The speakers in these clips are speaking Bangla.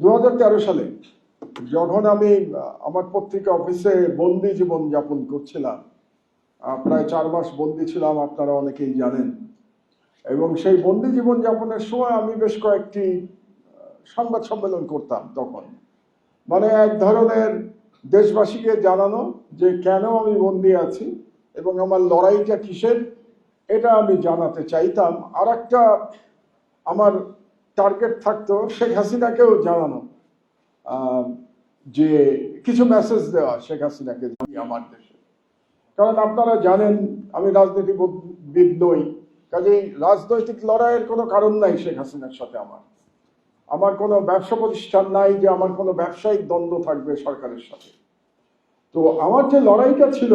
দু সালে যখন আমি আমার পত্রিকা অফিসে বন্দি জীবন যাপন করছিলাম প্রায় চার মাস বন্দি ছিলাম, আপনারা অনেকেই জানেন। এবং সেই বন্দি জীবন যাপনের সময় আমি বেশ কয়েকটি সংবাদ সম্মেলন করতাম তখন। মানে এক ধরনের দেশবাসীকে জানানো যে কেন আমি বন্দি আছি এবং আমার লড়াইটা কিসের, এটা আমি জানাতে চাইতাম। আর একটা আমার টার্গেট থাকতো, শেখ হাসিনাকেও জানানো। যে কিছু মেসেজ দেওয়া শেখ হাসিনাকে আমার দেশে। কারণ আপনারা জানেন, আমি রাজনীতিবিদ নই। কাজেই রাজনৈতিক লড়াইয়ের কোনো কারণ নাই শেখ হাসিনার সাথে আমার। আমার কোনো ব্যবসা প্রতিষ্ঠান নাই যে আমার কোনো ব্যবসায়িক দ্বন্দ্ব থাকবে সরকারের সাথে। তো আমার যে লড়াইটা ছিল,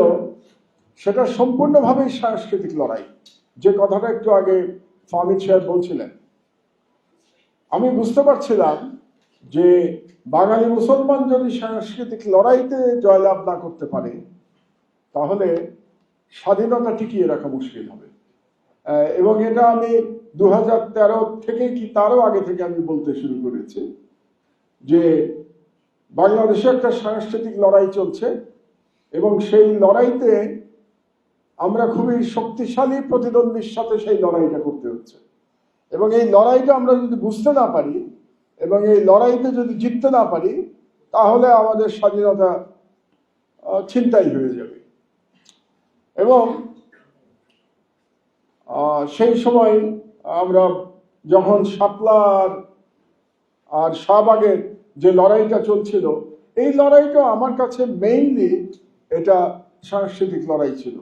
সেটা সম্পূর্ণভাবেই সাংস্কৃতিক লড়াই। যে কথাটা একটু আগে ফামিদ সাহেব বলছিলেন আমি বুঝতে পারছিলাম যে বাঙালি মুসলমান যদি সাংস্কৃতিক লড়াইতে জয়লাভ না করতে পারে, তাহলে স্বাধীনতা টিকিয়ে রাখা মুশকিল হবে। এবং এটা আমি দু তেরো থেকে কি তারও আগে থেকে আমি বলতে শুরু করেছি যে বাংলাদেশে একটা সাংস্কৃতিক লড়াই চলছে এবং সেই লড়াইতে আমরা খুবই শক্তিশালী প্রতিদ্বন্দ্বীর সাথে সেই লড়াইটা করতে হচ্ছে। এবং এই লড়াইটা আমরা যদি বুঝতে না পারি এবং এই লড়াইতে যদি জিততে না পারি, তাহলে আমাদের স্বাধীনতা ছিনতাই হয়ে যাবে। এবং সেই সময় আমরা যখন শাপলার আর শাহবাগের যে লড়াইটা চলছিল, এই লড়াইটা আমার কাছে মেইনলি এটা সাংস্কৃতিক লড়াই ছিল।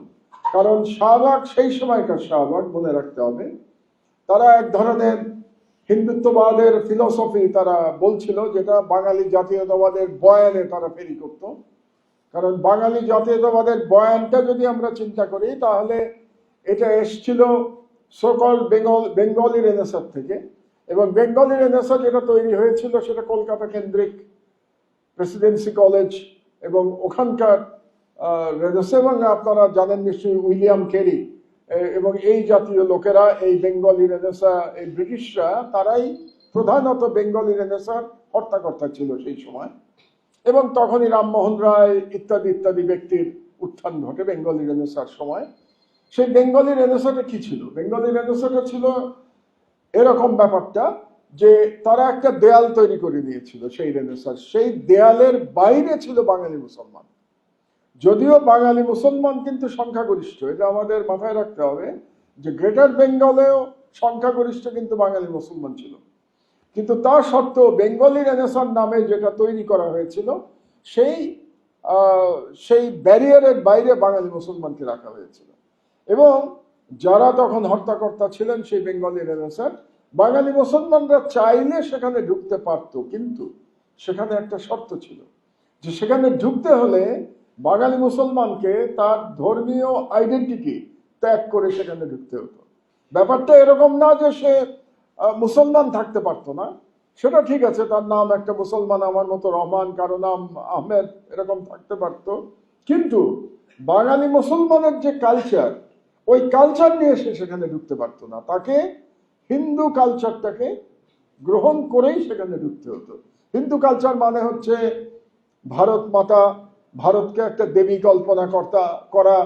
কারণ শাহবাগ, সেই সময়কার শাহবাগ মনে রাখতে হবে তারা এক ধরনের হিন্দুত্ববাদের ফিলসফি তারা বলছিল যেটা বাঙালি জাতীয়তাবাদের বয়ানে তারা ফেরি করত। কারণ বাঙালি জাতীয়তাবাদের বয়ানটা যদি আমরা চিন্তা করি, তাহলে এটা এসছিল সকল বেঙ্গল বেঙ্গলি রেনেসার থেকে। এবং বেঙ্গলি রেনেসা যেটা তৈরি হয়েছিল, সেটা কলকাতা কেন্দ্রিক প্রেসিডেন্সি কলেজ এবং ওখানকার রেনেসা এবং আপনারা জানেন নিশ্চয়ই উইলিয়াম কেরি এবং এই জাতীয় লোকেরা, এই বেঙ্গলি রেনেসা এই ব্রিটিশরা, তারাই প্রধানত বেঙ্গলি রেনেসার হর্তাকর্তা ছিল সেই সময়। এবং তখনই রামমোহন রায় ইত্যাদি ইত্যাদি ব্যক্তির উত্থান ঘটে বেঙ্গলি রেনেসার সময়। সেই বেঙ্গলি রেনেসাটা কি ছিল? বেঙ্গলি রেনেসাটা ছিল এরকম ব্যাপারটা যে তারা একটা দেয়াল তৈরি করে দিয়েছিল সেই রেনেসার সেই দেয়ালের বাইরে ছিল বাঙালি মুসলমান। যদিও বাঙালি মুসলমান কিন্তু সংখ্যাগরিষ্ঠ, এটা আমাদের মাথায় রাখতে হবে যে গ্রেটার বেঙ্গলেও সংখ্যাগরিষ্ঠ কিন্তু বাঙালি মুসলমান ছিল। কিন্তু তা সত্ত্বেও বেঙ্গলি রেনেসার নামে যেটা তৈরি করা হয়েছিল, সেই সেই ব্যারিয়ারের বাইরে বাঙালি মুসলমানকে রাখা হয়েছিল। এবং যারা তখন হর্তাকর্তা ছিলেন সেই বেঙ্গলি রেনেসার বাঙালি মুসলমানরা চাইলে সেখানে ঢুকতে পারতো, কিন্তু সেখানে একটা শর্ত ছিল যে সেখানে ঢুকতে হলে বাঙালি মুসলমানকে তার ধর্মীয় আইডেন্টিটি ত্যাগ করে সেখানে ঢুকতে হতো। ব্যাপারটা এরকম না যে সে মুসলমান থাকতে পারতো না। সেটা ঠিক আছে, তার নাম একটা মুসলমান, আমার মতো রহমান, কারও নাম আহমেদ, এরকম থাকতে পারতো। কিন্তু বাঙালি মুসলমানের যে কালচার ওই কালচার নিয়ে সে সেখানে ঢুকতে পারতো না। তাকে হিন্দু কালচারটাকে গ্রহণ করেই সেখানে ঢুকতে হতো। হিন্দু কালচার মানে হচ্ছে ভারত মাতা ভারতকে একটা দেবী কল্পনা কর্তা করা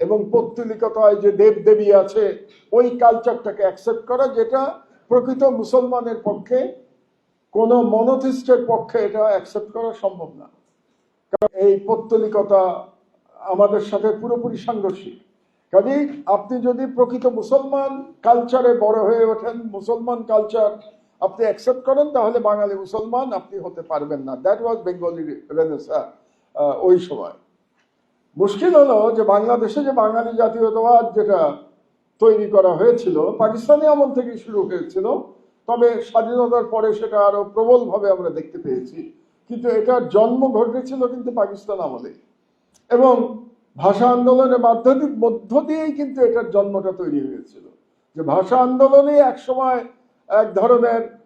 এবং পৌত্তলিকতায় যে দেব দেবী আছে, ওই কালচারটাকে অ্যাকসেপ্ট করা যেটা প্রকৃত মুসলমানের পক্ষে, কোনো মনোথিস্টের পক্ষে এটা অ্যাকসেপ্ট করা সম্ভব না। কারণ এই পৌত্তলিকতা আমাদের সাথে পুরোপুরি সাংঘর্ষিক। কাজেই আপনি যদি প্রকৃত মুসলমান কালচারে বড় হয়ে ওঠেন, মুসলমান কালচার আপনি অ্যাকসেপ্ট করেন, তাহলে বাঙালি মুসলমান আপনি হতে পারবেন না। দ্যাট ওয়াজ বেঙ্গলি রেনেসা ওই সময়। মুশকিল হলো যে বাংলাদেশে যে বাঙালি জাতীয়তাবাদ যেটা তৈরি করা হয়েছিল, পাকিস্তানি আমল থেকে শুরু হয়েছিল, তবে স্বাধীনতার পরে সেটা আরও প্রবলভাবে আমরা দেখতে পেয়েছি। কিন্তু এটার জন্ম ঘটেছিল কিন্তু পাকিস্তান আমলে। এবং ভাষা আন্দোলনের মাধ্যমে মধ্য দিয়েই কিন্তু এটার জন্মটা তৈরি হয়েছিল। যে ভাষা আন্দোলনে একসময় এক ধরনের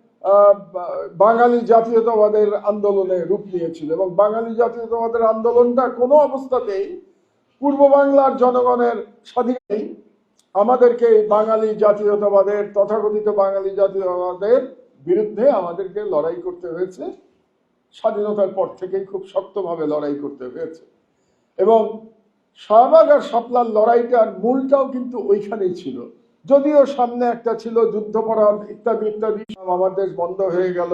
বাঙালি জাতীয়তাবাদের আন্দোলনে রূপ নিয়েছিল এবং বাঙালি জাতীয়তাবাদের আন্দোলনটা কোনো অবস্থাতেই পূর্ব বাংলার জনগণের স্বাধীন আমাদেরকে বাঙালি জাতীয়তাবাদের, তথাকথিত বাঙালি জাতীয়তাবাদের বিরুদ্ধে আমাদেরকে লড়াই করতে হয়েছে। স্বাধীনতার পর থেকেই খুব শক্তভাবে লড়াই করতে হয়েছে। এবং শাহবাগ আর শাপলার লড়াইটার মূলটাও কিন্তু ওইখানেই ছিল। যদিও সামনে একটা ছিল যুদ্ধপরাধ ইত্যাদি ইত্যাদি আমার দেশ বন্ধ হয়ে গেল।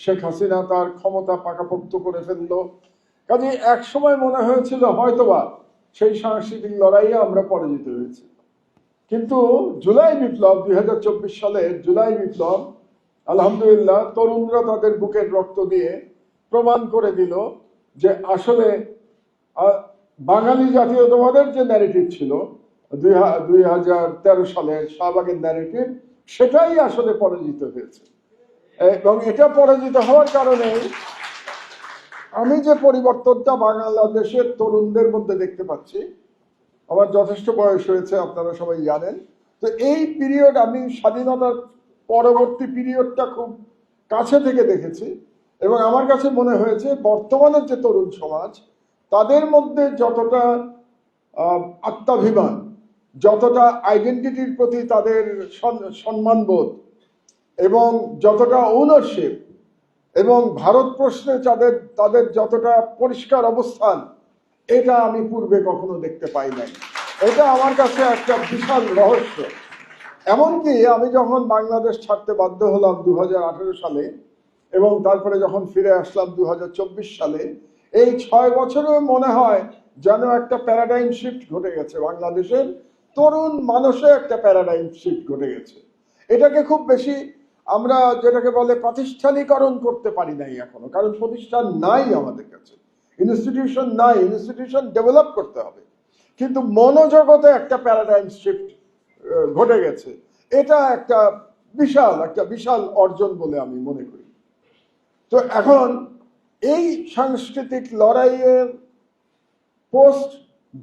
শেখ হাসিনা তার ক্ষমতা পাকাপোক্ত করে ফেলল। কাজে এক সময় মনে হয়েছিল হয়তোবা সেই সাংস্কৃতিক লড়াইয়ে আমরা পরাজিত হয়েছি। কিন্তু জুলাই বিপ্লব, দুই হাজার চব্বিশ সালের জুলাই বিপ্লব, আলহামদুলিল্লাহ তরুণরা তাদের বুকের রক্ত দিয়ে প্রমাণ করে দিল যে আসলে বাঙালি জাতীয়তাবাদের যে ন্যারেটিভ ছিল দুই হাজার তেরো সালের শাহবাগের ন্যারেটিভ সেটাই আসলে পরাজিত হয়েছে। এবং এটা পরাজিত হওয়ার কারণে আমি যে পরিবর্তনটা বাংলাদেশের তরুণদের মধ্যে দেখতে পাচ্ছি, আমার যথেষ্ট বয়স হয়েছে, আপনারা সবাই জানেন। তো এই পিরিয়ড আমি স্বাধীনতার পরবর্তী পিরিয়ডটা খুব কাছে থেকে দেখেছি এবং আমার কাছে মনে হয়েছে বর্তমানের যে তরুণ সমাজ, তাদের মধ্যে যতটা আত্মাভিমান যতটা আইডেন্টিটির প্রতি তাদের সম্মানবোধ এবং যতটা ওনারশিপ এবং ভারত প্রশ্নে তাদের তাদের যতটা পরিষ্কার অবস্থান, এটা আমি পূর্বে কখনো দেখতে পাই নাই। এটা আমার কাছে একটা বিশাল রহস্য। এমনকি আমি যখন বাংলাদেশ ছাড়তে বাধ্য হলাম দু হাজার আঠারো সালে এবং তারপরে যখন ফিরে আসলাম দু হাজার চব্বিশ সালে, এই ছয় বছরেও মনে হয় যেন একটা প্যারাডাইম শিফট ঘটে গেছে বাংলাদেশের তরুণ মানুষে একটা প্যারাডাইম শিফট ঘটে গেছে। এটাকে খুব বেশি আমরা যেটাকে বলে প্রাতিষ্ঠানিকরণ করতে পারি নাই এখনও, কারণ প্রতিষ্ঠান নাই আমাদের কাছে। ইনস্টিটিউশন নাই ইনস্টিটিউশন ডেভেলপ করতে হবে। কিন্তু মনোজগতে একটা প্যারাডাইম শিফট ঘটে গেছে। এটা একটা বিশাল একটা বিশাল অর্জন বলে আমি মনে করি। তো এখন এই সাংস্কৃতিক লড়াইয়ের পোস্ট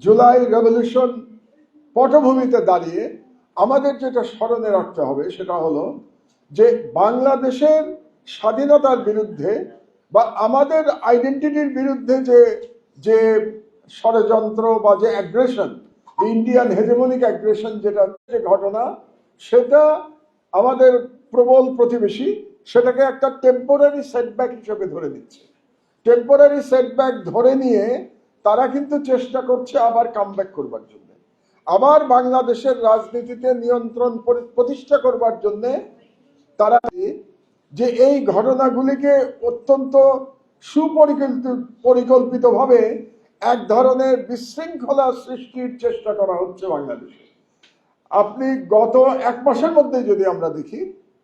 জুলাই রেভলিউশন পটভূমিতে দাঁড়িয়ে আমাদের যেটা স্মরণে রাখতে হবে সেটা হলো যে বাংলাদেশের স্বাধীনতার বিরুদ্ধে বা আমাদের আইডেন্টিটির বিরুদ্ধে যে যে ষড়যন্ত্র বা যে অ্যাগ্রেশন ইন্ডিয়ান হেজেমনিক অ্যাগ্রেশন যেটা, যে ঘটনা, সেটা আমাদের প্রবল প্রতিবেশী সেটাকে একটা টেম্পোরারি সেটব্যাক হিসেবে ধরে নিচ্ছে। টেম্পোরারি সেটব্যাক ধরে নিয়ে তারা কিন্তু চেষ্টা করছে আবার কামব্যাক করবার জন্য। আবার বাংলাদেশের রাজনীতিতে নিয়ন্ত্রণ প্রতিষ্ঠা করবার জন্য তারা যে এই ঘটনাগুলিকে অত্যন্ত সুপরিকল্পিত পরিকল্পিতভাবে এক ধরনের বিশৃঙ্খলা সৃষ্টির চেষ্টা করা হচ্ছে বাংলাদেশে। আপনি গত এক মাসের মধ্যে যদি আমরা দেখি,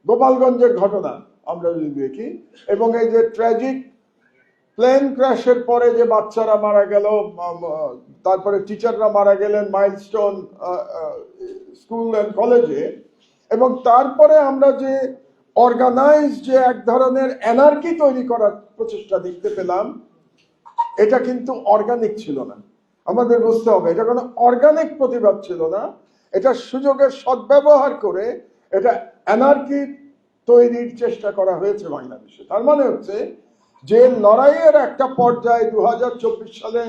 গোপালগঞ্জের ঘটনা আমরা যদি দেখি, এবং এই যে ট্র্যাজিক প্লেন ক্র্যাশের পরে যে বাচ্চারা মারা গেল তারপরে টিচাররা মারা গেলেন মাইলস্টোন স্কুল অ্যান্ড কলেজে এবং তারপরে আমরা যে অর্গানাইজ যে এক ধরনের এনার্কি তৈরি করার প্রচেষ্টা দেখতে পেলাম, এটা কিন্তু অর্গানিক ছিল না। আমাদের বুঝতে হবে, এটা কোনো অর্গানিক প্রতিবাদ ছিল না। এটা সুযোগের সদ্ব্যবহার করে এটা এনার্কি তৈরির চেষ্টা করা হয়েছে বাংলাদেশে। তার মানে হচ্ছে যে লড়াইয়ের একটা পর্যায়ে দু সালে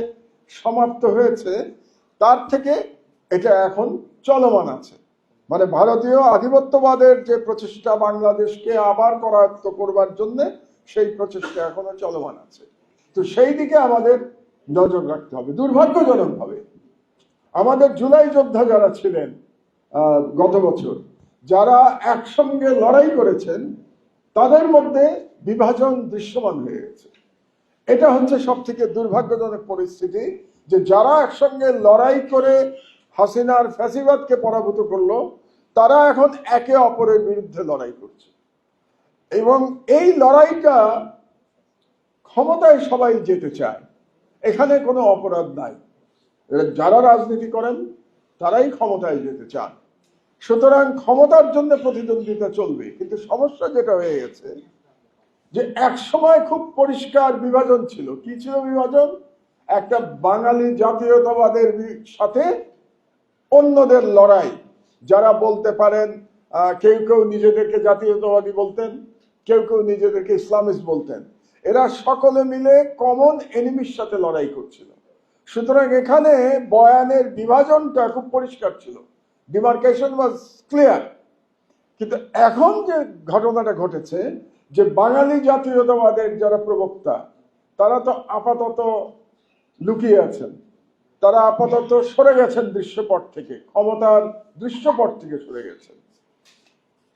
সমাপ্ত হয়েছে, তার থেকে এটা এখন চলমান আছে। মানে ভারতীয় আধিপত্যবাদের যে প্রচেষ্টা বাংলাদেশকে আবার করায়ত্ত করবার জন্য, সেই প্রচেষ্টা এখনও চলমান আছে। তো সেই দিকে আমাদের নজর রাখতে হবে, দুর্ভাগ্যজনকভাবে। আমাদের জুলাই যোদ্ধা যারা ছিলেন গত বছর, যারা একসঙ্গে লড়াই করেছেন, তাদের মধ্যে বিভাজন দৃশ্যমান হয়ে গেছে এটা হচ্ছে সব থেকে দুর্ভাগ্যজনক পরিস্থিতি যে যারা একসঙ্গে লড়াই করে হাসিনার ফ্যাসিবাদকে পরাভূত করল, তারা এখন একে অপরের বিরুদ্ধে লড়াই করছে। এবং এই লড়াইটা ক্ষমতায় সবাই যেতে চায়। এখানে কোনো অপরাধ নাই। যারা রাজনীতি করেন, তারাই ক্ষমতায় যেতে চান। সুতরাং ক্ষমতার জন্য প্রতিদ্বন্দ্বিতা চলবে। কিন্তু সমস্যা যেটা হয়ে গেছে যে এক সময় খুব পরিষ্কার বিভাজন ছিল। কি ছিল বিভাজন? একটা বাঙালি জাতীয়তাবাদের সাথে অন্যদের লড়াই। যারা বলতে পারেন কেউ কেউ নিজেদেরকে জাতীয়তাবাদী বলতেন, কেউ কেউ নিজেদেরকে ইসলামিস্ট বলতেন। এরা সকলে মিলে কমন এনিমির সাথে লড়াই করছিল। সুতরাং এখানে বয়ানের বিভাজনটা খুব পরিষ্কার ছিল। ডিমার্কেশন ওয়াজ ক্লিয়ার কিন্তু এখন যে ঘটনাটা ঘটেছে যে বাঙালি জাতীয়তাবাদের যারা প্রবক্তা, তারা তো আপাতত লুকিয়ে আছেন। তারা আপাতত সরে গেছেন দৃশ্যপট থেকে, ক্ষমতার দৃশ্যপট থেকে সরে গেছেন।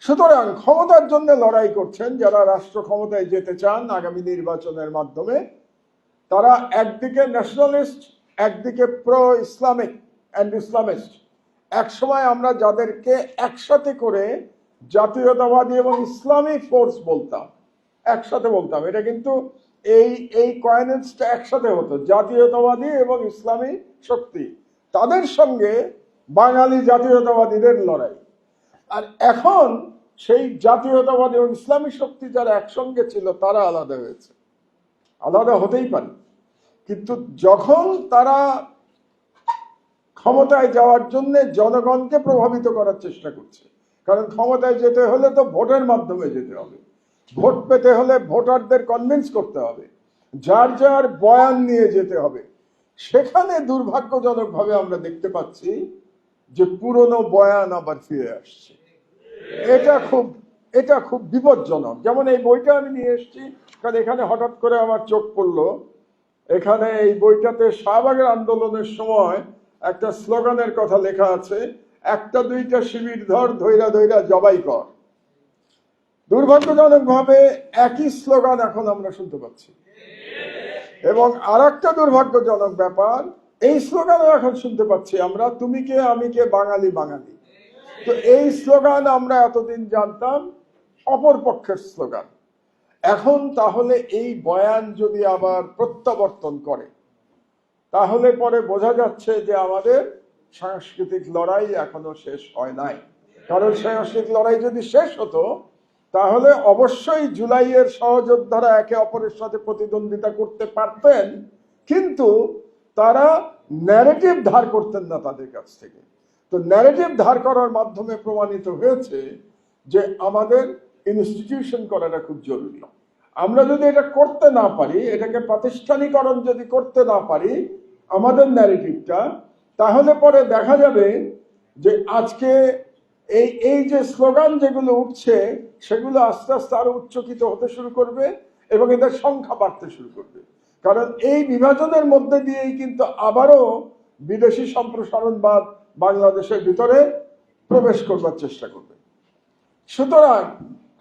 সুতরাং ক্ষমতার জন্য লড়াই করছেন যারা রাষ্ট্র ক্ষমতায় যেতে চান আগামী নির্বাচনের মাধ্যমে, তারা একদিকে ন্যাশনালিস্ট একদিকে প্রো ইসলামিক অ্যান্ড ইসলামিস্ট একসময় আমরা যাদেরকে একসাথে করে জাতীয়তাবাদী এবং ইসলামিক ফোর্স বলতাম, একসাথে বলতাম। এটা কিন্তু এই এই কয়েনেজটা একসাথে হতো, জাতীয়তাবাদী এবং ইসলামী শক্তি। তাদের সঙ্গে বাঙালি জাতীয়তাবাদীদের লড়াই। আর এখন সেই জাতীয়তাবাদী এবং ইসলামী শক্তি যারা একসঙ্গে ছিল, তারা আলাদা হয়েছে। আলাদা হতেই পারে। কিন্তু যখন তারা ক্ষমতায় যাওয়ার জন্য জনগণকে প্রভাবিত করার চেষ্টা করছে কারণ ক্ষমতায় যেতে হলে তো ভোটের মাধ্যমে যেতে হবে। ভোট পেতে হলে ভোটারদের কনভিন্স করতে হবে। যার যার বয়ান নিয়ে যেতে হবে। সেখানে দুর্ভাগ্যজনকভাবে আমরা দেখতে পাচ্ছি যে পুরনো বয়ান আবার ফিরে আসছে। এটা খুব এটা খুব বিপজ্জনক। যেমন এই বইটা আমি নিয়ে এসেছি, কারণ এখানে হঠাৎ করে আমার চোখ পড়ল। এখানে এই বইটাতে শাহবাগের আন্দোলনের সময় একটা স্লোগানের কথা লেখা আছে একটা দুইটা শিবির ধর ধৈরা ধৈরা জবাই কর। দুর্ভাগ্যজনকভাবে একই স্লোগান এখন আমরা শুনতে পাচ্ছি। এবং আর একটা দুর্ভাগ্যজনক ব্যাপার, এই স্লোগানও এখন শুনতে পাচ্ছি আমরা, তুমি কে, আমি কে, বাঙালি বাঙালি। তো এই স্লোগান আমরা এতদিন জানতাম, অপর পক্ষের স্লোগান। এখন তাহলে এই বয়ান যদি আবার প্রত্যাবর্তন করে, তাহলে পরে বোঝা যাচ্ছে যে আমাদের সাংস্কৃতিক লড়াই এখনও শেষ হয় নাই। কারণ সাংস্কৃতিক লড়াই যদি শেষ হতো, তাহলে অবশ্যই জুলাইয়ের সহযোদ্ধারা একে অপরের সাথে প্রতিদ্বন্দ্বিতা করতে পারতেন, কিন্তু তারা ন্যারেটিভ ধার করতেন না তাদের কাছ থেকে। তো ন্যারেটিভ ধার করার মাধ্যমে প্রমাণিত হয়েছে যে আমাদের ইনস্টিটিউশন করাটা খুব জরুরি। আমরা যদি এটা করতে না পারি, এটাকে প্রাতিষ্ঠানিকরণ যদি করতে না পারি, আমাদের ন্যারেটিভটা তাহলে পরে দেখা যাবে যে আজকে এই এই যে স্লোগান যেগুলো উঠছে, সেগুলো আস্তে আস্তে আরও উচ্চকিত হতে শুরু করবে এবং এদের সংখ্যা বাড়তে শুরু করবে। কারণ এই বিভাজনের মধ্যে দিয়েই কিন্তু আবারও বিদেশি সম্প্রসারণবাদ বাংলাদেশের ভিতরে প্রবেশ করবার চেষ্টা করবে। সুতরাং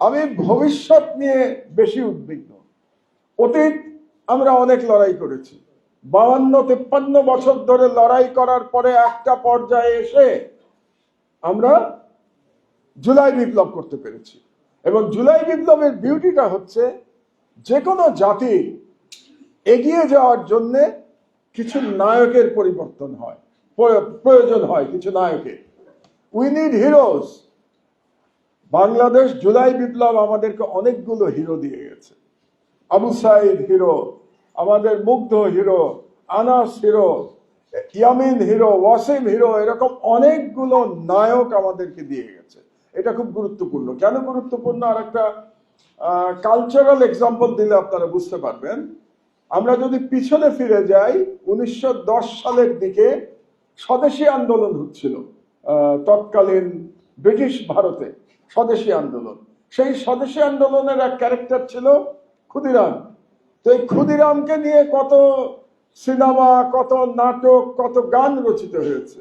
আমি ভবিষ্যৎ নিয়ে বেশি উদ্বিগ্ন। অতীত আমরা অনেক লড়াই করেছি। বাউান্ন তিপ্পান্ন বছর ধরে লড়াই করার পরে একটা পর্যায়ে এসে আমরা জুলাই বিপ্লব করতে পেরেছি। এবং জুলাই বিপ্লবের বিউটিটা হচ্ছে যে কোনো জাতি এগিয়ে যাওয়ার জন্যে কিছু নায়কের পরিবর্তন হয়, প্রয়- প্রয়োজন হয় কিছু নায়কের। উই নিড হিরোজ বাংলাদেশ জুলাই বিপ্লব আমাদেরকে অনেকগুলো হিরো দিয়ে গেছে। আবু সাইদ হিরো আমাদের Mugdho hero, Anas hero, Yamin hero, Wasim hero, এরকম অনেকগুলো নায়ক আমাদেরকে দিয়ে গেছে। এটা খুব গুরুত্বপূর্ণ। কেন গুরুত্বপূর্ণ? আর একটা কালচারাল এক্সাম্পল দিলে আপনারা বুঝতে পারবেন। আমরা যদি পিছনে ফিরে যাই, উনিশশো দশ সালের দিকে স্বদেশী আন্দোলন হচ্ছিল তৎকালীন ব্রিটিশ ভারতে, স্বদেশী আন্দোলন। সেই স্বদেশী আন্দোলনের এক ক্যারেক্টার ছিল ক্ষুদিরাম। তো এই ক্ষুদিরামকে নিয়ে কত সিনেমা, কত নাটক, কত গান রচিত হয়েছে।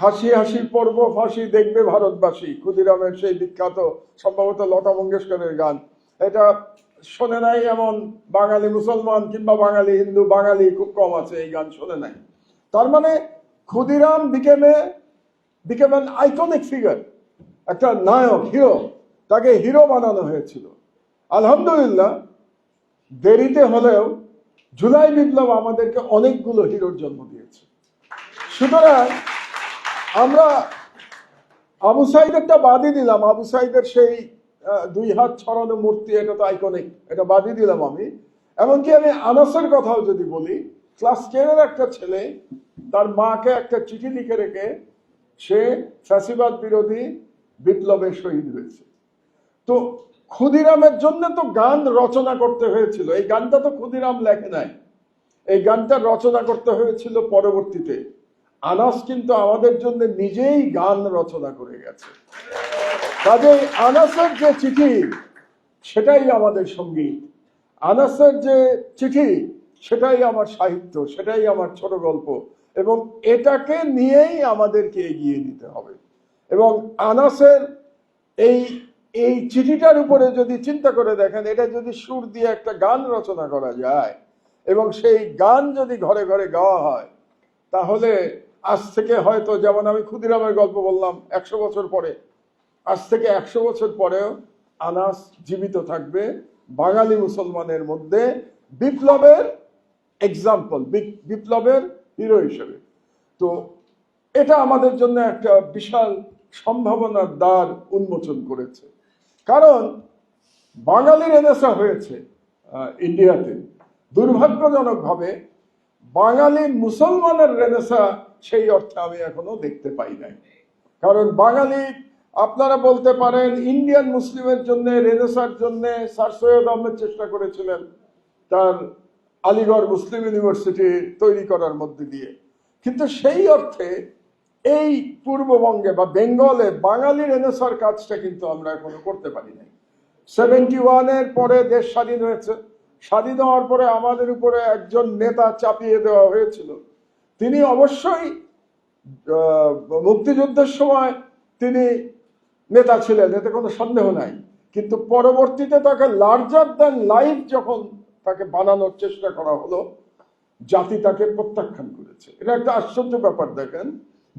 হাসি হাসি পর্ব ফাঁসি দেখবে ভারতবাসী, ক্ষুদিরামের সেই বিখ্যাত, সম্ভবত লতা মঙ্গেশকরের গান। এটা শোনে নাই এমন বাঙালি মুসলমান কিংবা বাঙালি হিন্দু, বাঙালি খুব কম আছে এই গান শোনে নাই। তার মানে Khudiram became became an iconic figure একটা নায়ক হিরো তাকে হিরো বানানো হয়েছিল। আলহামদুলিল্লাহ, দেরিতে হলেও জুলাই বিপ্লব আমাদেরকে অনেকগুলো হিরোর জন্ম দিয়েছে। সুতরাং আমরা আবু সাইদেরটা বাদই দিলাম। আবু সাইদের সেই দুই হাত ছড়ানো মূর্তি, এটা তো আইকনিক এটা বাদই দিলাম আমি। এমনকি আমি আনাসের কথাও যদি বলি, ক্লাস টেনের একটা ছেলে, তার মাকে একটা চিঠি লিখে রেখে সে ফ্যাসিবাদ বিরোধী বিপ্লবে শহীদ হয়েছে। তো ক্ষুদিরামের জন্য তো গান রচনা করতে হয়েছিল। এই গানটা তো ক্ষুদিরাম লেখে নাই। এই গানটা রচনা করতে হয়েছিল পরবর্তীতে। আনাস কিন্তু আমাদের জন্য নিজেই গান রচনা করে গেছে। কাজেই আনাসের যে চিঠি, সেটাই আমাদের সংগীত। আনাসের যে চিঠি, সেটাই আমার সাহিত্য, সেটাই আমার ছোট গল্প এবং এটাকে নিয়েই আমাদেরকে এগিয়ে নিতে হবে। এবং আনাসের এই এই চিঠিটার উপরে যদি চিন্তা করে দেখেন, এটা যদি সুর দিয়ে একটা গান রচনা করা যায় এবং সেই গান যদি ঘরে ঘরে গাওয়া হয়, তাহলে আজ থেকে হয়তো যেমন আমি ক্ষুদিরামের গল্প বললাম একশো বছর পরে, আজ থেকে একশো বছর পরেও আনাস জীবিত থাকবে বাঙালি মুসলমানের মধ্যে বিপ্লবের এক্সাম্পল বিপ্লবের হিরো হিসেবে। তো এটা আমাদের জন্য একটা বিশাল সম্ভাবনার দ্বার উন্মোচন করেছে। কারণ বাঙালি রেনেসা হয়েছে ইন্ডিয়াতে। দুর্ভাগ্যজনকভাবে বাঙালি মুসলমানের রেনেসা সেই অর্থে আমি এখনও দেখতে পাই নাই। কারণ বাঙালি, আপনারা বলতে পারেন, ইন্ডিয়ান মুসলিমের জন্য, রেনেসার জন্য স্যার সৈয়দ আহমেদ চেষ্টা করেছিলেন তার আলিগড় মুসলিম ইউনিভার্সিটি তৈরি করার মধ্যে দিয়ে। কিন্তু সেই অর্থে এই পূর্ববঙ্গে বা বেঙ্গলে বাঙালি রেনেসার কাজটা কিন্তু আমরা এখনও করতে পারি নাই। সেভেন্টি ওয়ানের পরে দেশ স্বাধীন হয়েছে। স্বাধীন হওয়ার পরে আমাদের উপরে একজন নেতা চাপিয়ে দেওয়া হয়েছিল। তিনি অবশ্যই মুক্তিযুদ্ধের সময় তিনি নেতা ছিলেন, এতে কোনো সন্দেহ নাই। কিন্তু পরবর্তীতে তাকে লার্জার দ্যান লাইফ যখন তাকে বানানোর চেষ্টা করা হলো, জাতি তাকে প্রত্যাখ্যান করেছে। এটা একটা আশ্চর্য ব্যাপার, দেখেন।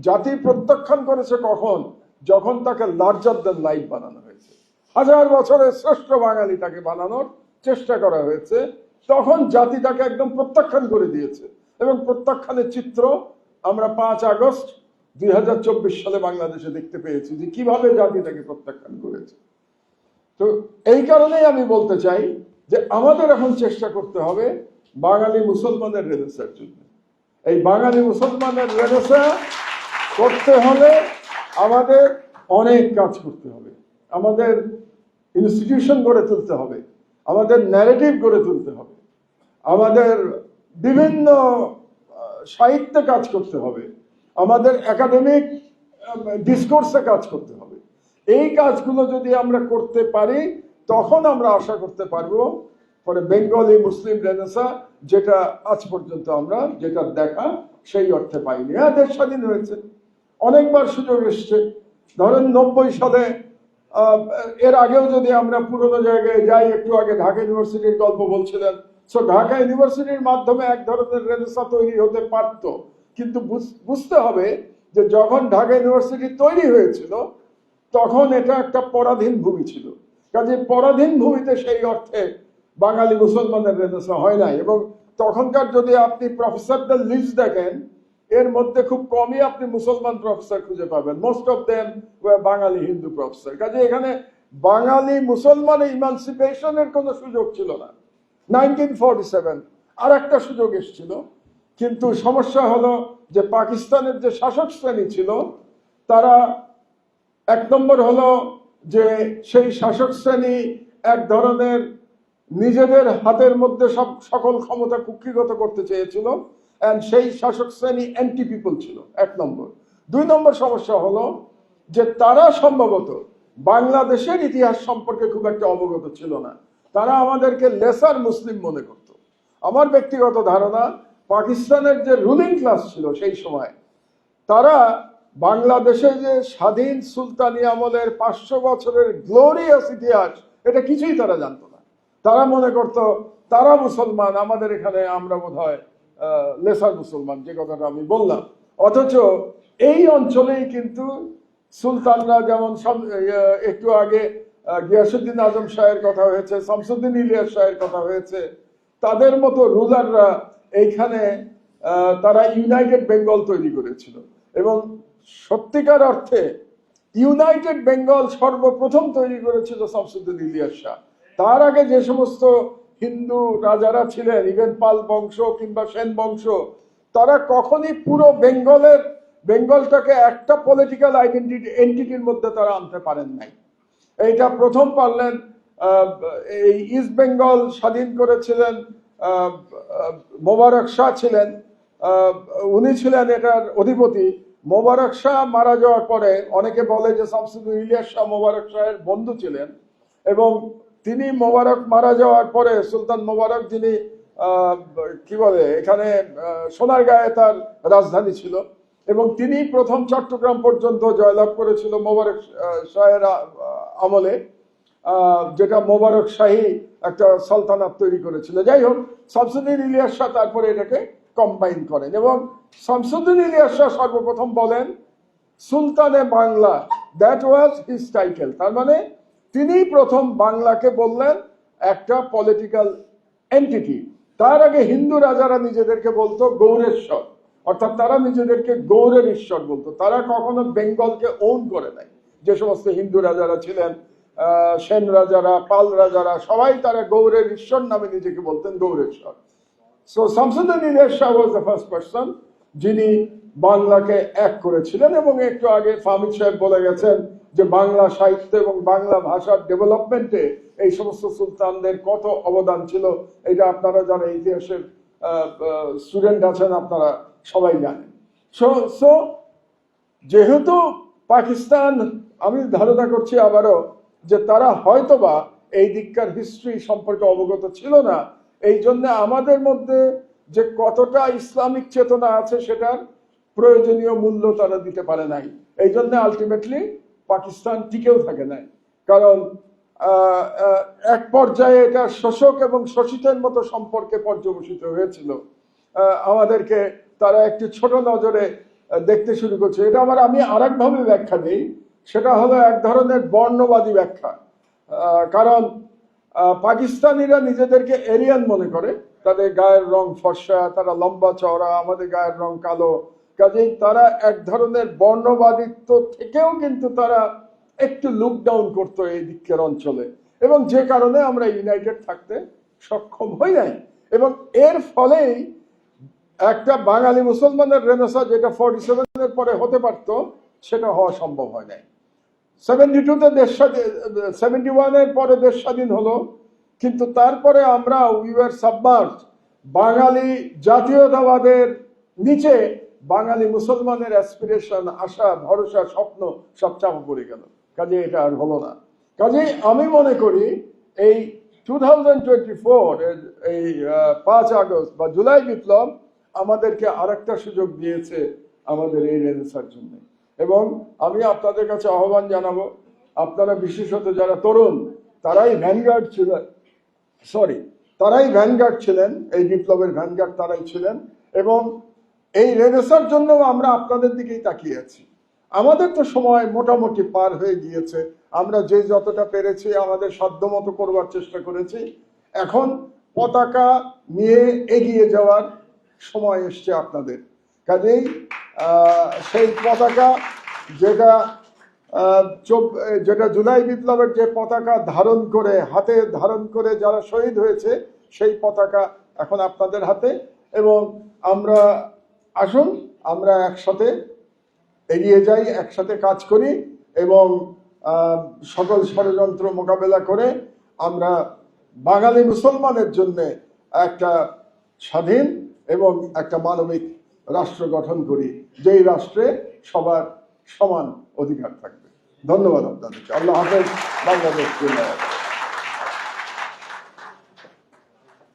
জাতি প্রত্যাখ্যান করেছে কখন? যখন তাকে লার্জার দ্যান লাইফ বানানো হয়েছে। হাজার বছরের শ্রেষ্ঠ বাঙালি তাকে বানানোর চেষ্টা করা হয়েছে। তখন জাতি তাকে একদম প্রত্যাখ্যান করে দিয়েছে। এবং প্রত্যাখ্যানের চিত্র আমরা পাঁচ আগস্ট দুই হাজার চব্বিশ সালে বাংলাদেশে দেখতে পেয়েছি যে কীভাবে জাতি তাকে প্রত্যাখ্যান করেছে। তো এই কারণেই আমি বলতে চাই যে আমাদের এখন চেষ্টা করতে হবে বাঙালি মুসলমানের রেনেসার জন্য। এই বাঙালি মুসলমানের রেনেসা করতে হলে আমাদের অনেক কাজ করতে হবে। আমাদের ইনস্টিটিউশন গড়ে তুলতে হবে। আমাদের ন্যারেটিভ গড়ে তুলতে হবে। আমাদের বিভিন্ন সাহিত্যে কাজ করতে হবে। আমাদের একাডেমিক ডিসকোর্সে কাজ করতে হবে। এই কাজগুলো যদি আমরা করতে পারি, তখন আমরা আশা করতে পারব পরে বেঙ্গলি, মুসলিম, রেনেসা, যেটা আজ পর্যন্ত আমরা, যেটা দেখা, সেই অর্থে পাইনি। হ্যাঁ দেশ স্বাধীন হয়েছে। অনেকবার সুযোগ এসছে। ধরেন নব্বই সালে এর আগেও যদি আমরা পুরোনো জায়গায় যাই, একটু আগে ঢাকা ইউনিভার্সিটির গল্প বলছিলেন। সো ঢাকা ইউনিভার্সিটির মাধ্যমে এক ধরনের রেনেসা তৈরি হতে পারত। কিন্তু বুঝ- বুঝতে হবে যে যখন ঢাকা ইউনিভার্সিটি তৈরি হয়েছিল, তখন এটা একটা পরাধীন ভূমি ছিল। কাজে পরাধীন ভূমিতে সেই অর্থে বাঙালি মুসলমানের রেনেসা হয় নাই। এবং তখনকার যদি আপনি প্রফেসরদের লিস্ট দেখেন এর মধ্যে খুব কমই আপনি মুসলমান প্রফেসর খুঁজে পাবেন। Most of them Bengali Hindu professor কাজে এখানে বাঙালি মুসলমান ইমানসিপেশনের কোনো সুযোগ ছিল না। নাইনটিন ফর্টি সেভেন আর একটা সুযোগ এসেছিল। কিন্তু সমস্যা হলো যে পাকিস্তানের যে শাসক শ্রেণি ছিল, তারা এক নম্বর হলো যে সেই শাসক শ্রেণি এক ধরনের নিজেদের হাতের মধ্যে সব সকল ক্ষমতা কুক্ষিগত করতে চেয়েছিল। অ্যান্ড সেই শাসক শ্রেণি অ্যান্টি পিপল ছিল, এক নম্বর। দুই নম্বর সমস্যা হলো যে তারা সম্ভবত বাংলাদেশের ইতিহাস সম্পর্কে খুব একটা অবগত ছিল না। তারা আমাদেরকে লেসার মুসলিম মনে করত। আমার ব্যক্তিগত ধারণা, পাকিস্তানের যে রুলিং ক্লাস ছিল সেই সময়, তারা বাংলাদেশে যে স্বাধীন সুলতানি আমলের পাঁচশো বছরের গ্লোরিয়াস ইতিহাস, এটা কিছুই তারা জানতো না। তারা মনে করত, তারা মুসলমান, আমাদের এখানে আমরা বোধ হয় লেসার মুসলমান, যে কথাটা আমি বললাম। অথচ এই অঞ্চলেই কিন্তু সুলতানরা যেমন একটু আগে গিয়াসুদ্দিন আজম শাহের কথা হয়েছে, শামসুদ্দিন ইলিয়াস শাহের কথা হয়েছে, তাদের মতো রুলাররা এইখানে তারা ইউনাইটেড বেঙ্গল তৈরি করেছিল। এবং সত্যিকার অর্থে ইউনাইটেড বেঙ্গল সর্বপ্রথম তৈরি করেছিল শামসুদ্দিন ইলিয়াস শাহ। তার আগে যে সমস্ত হিন্দু রাজারা ছিলেন ইভেন পাল বংশ কিংবা সেন বংশ, তারা কখনই পুরো বেঙ্গলের, বেঙ্গলটাকে একটা পলিটিক্যাল আইডেন্টিটি এন্টিটির মধ্যে তারা আনতে পারেন নাই। এইটা প্রথম পারলেন এই ইস্ট বেঙ্গল স্বাধীন করেছিলেন মোবারক শাহ ছিলেন উনি ছিলেন এটার অধিপতি। মোবারক শাহ মারা যাওয়ার পরে অনেকে বলে যে শামসুদ্দিন ইলিয়াস শাহ মোবারক শাহের বন্ধু ছিলেন এবং তিনি মোবারক মারা যাওয়ার পরে, সুলতান মোবারক যিনি কি বলে, এখানে সোনারগাঁয়ে তার রাজধানী ছিল এবং তিনি প্রথম চট্টগ্রাম পর্যন্ত জয়লাভ করেছিল মোবারক শাহের আমলে যেটা মোবারক শাহী একটা সালতানাত তৈরি করেছিল। যাই হোক, শামসুদ্দিন ইলিয়াস শাহ তারপরে এটাকে কম্বাইন করেন এবং শামসুদ্দিন ইলিয়াস শাহ সর্বপ্রথম বলেন, সুলতানে Bangla that was his title তার মানে তিনি প্রথম বাংলাকে বললেন একটা পলিটিক্যাল এন্টিটি তার আগে হিন্দু রাজারা নিজেদেরকে বলতো গৌরেশ্বর। অর্থাৎ তারা নিজেদেরকে গৌরের ঈশ্বর বলতো। তারা কখনো বেঙ্গলকে ওন করে নাই। যে সমস্ত হিন্দু রাজারা ছিলেন সেন রাজারা, পাল রাজারা, সবাই তারা গৌরের ঈশ্বর নামে নিজেকে বলতেন Gaureshwar. So Shamsuddin Ilyas Shah was the first person যিনি বাংলাকে এক করেছিলেন এবং একটু আগে ফামিদ সাহেব বলে গেছেন যে বাংলা সাহিত্য এবং বাংলা ভাষার ডেভেলপমেন্টে এই সমস্ত সুলতানদের কত অবদান ছিল, এটা আপনারা যারা ইতিহাসের স্টুডেন্ট আছেন আপনারা সবাই জানেন। সো যেহেতু পাকিস্তান, আমি ধারণা করছি আবারও যে তারা হয়তোবা এই দিককার হিস্ট্রি সম্পর্কে অবগত ছিল না, এই জন্য আমাদের মধ্যে যে কতটা ইসলামিক চেতনা আছে সেটার প্রয়োজনীয় মূল্য তারা দিতে পারে নাই। এই জন্য আলটিমেটলি পাকিস্তান টিকেও থাকে নাই। কারণ এক পর্যায়ে এটা শোষক এবং শোষিতের মতো সম্পর্কে পর্যবসিত হয়েছিল। আমাদেরকে তারা একটি ছোট নজরে দেখতে শুরু করছে। এটা আমার আমি আরেকভাবে ব্যাখ্যা দিই। সেটা হলো এক ধরনের বর্ণবাদী ব্যাখ্যা। কারণ পাকিস্তানিরা নিজেদেরকে এরিয়ান মনে করে। তাদের গায়ের রং ফর্সা, তারা লম্বা চওড়া, আমাদের গায়ের রং কালো। কাজেই তারা এক ধরনের বর্ণবাদিত্ব থেকেও কিন্তু তারা একটু লুক ডাউন করতো এই দিকের অঞ্চলে। এবং যে কারণে আমরা ইউনাইটেড থাকতে সক্ষম হই নাই। এবং এর ফলেই একটা বাঙালি মুসলমানের রেনেসা যেটা ফর্টি সেভেনের পরে হতে পারতো, সেটা হওয়া সম্ভব হয় নাই। সেভেন্টি টুতে দেশ স্বাধীন সেভেন্টি ওয়ানের পরে দেশ স্বাধীন হলো। কিন্তু তারপরে আমরা উইয়ার সাবমার্জ বাঙালি জাতীয়তাবাদের নিচে বাঙালি মুসলমানের অ্যাসপিরেশন আশা, ভরসা, স্বপ্ন সব চাপা পড়ে গেল। কাজে এটা আর হলো না। কাজে আমি মনে করি এই টু থাউজেন্ড টোয়েন্টি ফোর এই পাঁচ আগস্ট বা জুলাই বিপ্লব আমাদেরকে আরেকটা সুযোগ দিয়েছে আমাদের এই রেনেসার জন্য। এবং আমি আপনাদের কাছে আহ্বান জানাব, আপনারা বিশেষত যারা তরুণ, তারাই ভ্যানগার্ড ছিলেন সরি তারাই ভ্যানগার্ড ছিলেন, এই বিপ্লবের ভ্যানগার্ড তারাই ছিলেন, এবং এই রেনেসার জন্য আমরা আপনাদের দিকেই তাকিয়ে আছি। আমাদের তো সময় মোটামুটি পার হয়ে গিয়েছে, আমরা যে যতটা পেরেছি আমাদের সাধ্যমতো করবার চেষ্টা করেছি। এখন পতাকা নিয়ে এগিয়ে যাওয়ার সময় এসছে আপনাদের। কাজেই সেই পতাকা যেটা যেটা জুলাই বিপ্লবের যে পতাকা ধারণ করে, হাতে ধারণ করে যারা শহীদ হয়েছে, সেই পতাকা এখন আপনাদের হাতে। এবং আমরা আসুন, আমরা একসাথে এগিয়ে যাই, একসাথে কাজ করি এবং সকল ষড়যন্ত্র মোকাবেলা করে আমরা বাঙালি মুসলমানের জন্য একটা স্বাধীন এবং একটা মানবিক রাষ্ট্র গঠন করি, যেই রাষ্ট্রে সবার সমান অধিকার থাকবে। ধন্যবাদ আপনাদেরকে। আল্লাহ হাফেজ। বাংলাদেশ।